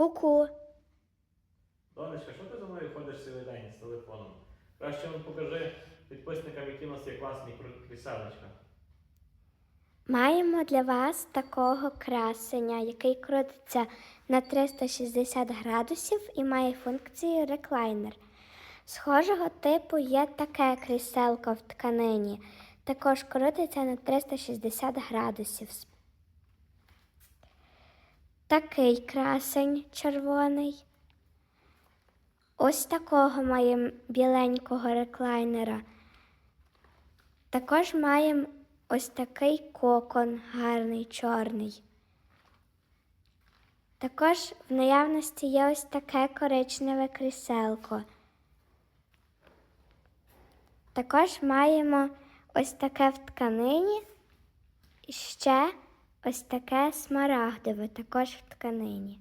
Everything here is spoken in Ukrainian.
Ку-ку. Донечка, що ти за мною ходиш цілий день з телефоном? Краще вам покажи підписникам, які у нас є класні кріселечка. Маємо для вас такого красення, який крутиться на 360 градусів і має функцію реклайнер. Схожого типу є таке кріселко в тканині. Також крутиться на 360 градусів. Такий красень червоний. Ось такого маємо біленького реклайнера. Також маємо ось такий кокон гарний чорний. Також в наявності є ось таке коричневе кріселко. Також маємо ось таке в тканині і ще ось таке смарагдове, також в тканині.